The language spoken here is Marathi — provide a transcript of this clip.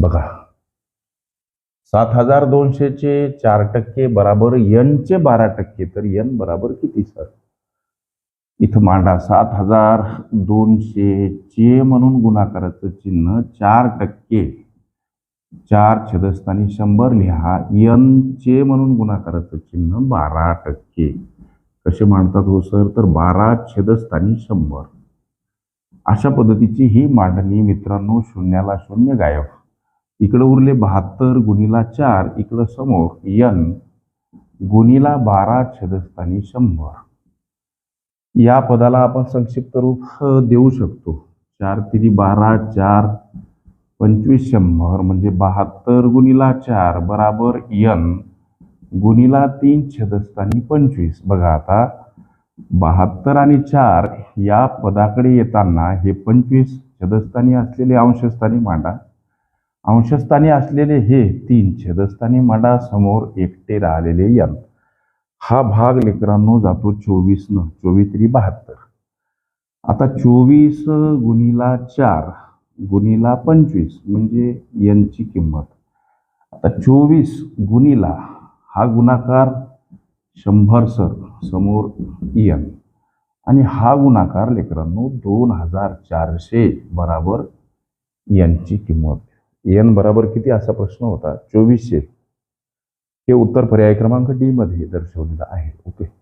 बघा. सात हजार दोनशेचे चार टक्के बराबर यनचे बारा टक्के तर यन बराबर किती सर? इथं मांडा. सात हजार दोनशेचे म्हणून गुणाकाराचं चिन्ह चार टक्के. चार छदस्थानी शंभर लिहा. यनचे म्हणून गुणाकाराचं चिन्ह बारा टक्के. कसे मांडतात हो सर? तर बारा छेदस्थानी शंभर. अशा पद्धतीची ही मांडणी मित्रांनो शून्याला शून्य गायब. इकडं उरले बहात्तर गुणीला चार इकडं समोर यन गुणीला बारा छेदस्थानी शंभर. या पदाला आपण संक्षिप्त रूप देऊ शकतो. चार तिरी बारा चार पंचवीस शंभर म्हणजे बहात्तर गुणीला चार बराबर यन गुणीला तीन छेदस्थानी पंचवीस. बघा आता बहात्तर आणि चार या पदाकडे येताना हे पंचवीस छेदस्थानी असलेले अंशस्थानी मांडा. अंशस्थानी असलेले हे तीन छेदस्थानी मडासमोर समोर एकटे राहिलेले यन हा भाग लेकरांनो जातो चोवीस न चोवीस तरी बहात्तर. आता चोवीस गुणीला चार गुणीला पंचवीस म्हणजे यांची किंमत. आता चोवीस गुणीला हा गुणाकार शंभर सर समोर यन आणि हा गुणाकार लेकरांनो दोन हजार चारशे बराबर यांची किंमत. एन बराबर किती असा प्रश्न होता? चोवीसशे. हे उत्तर पर्याय क्रमांक डी मध्ये दर्शवलेलं आहे. ओके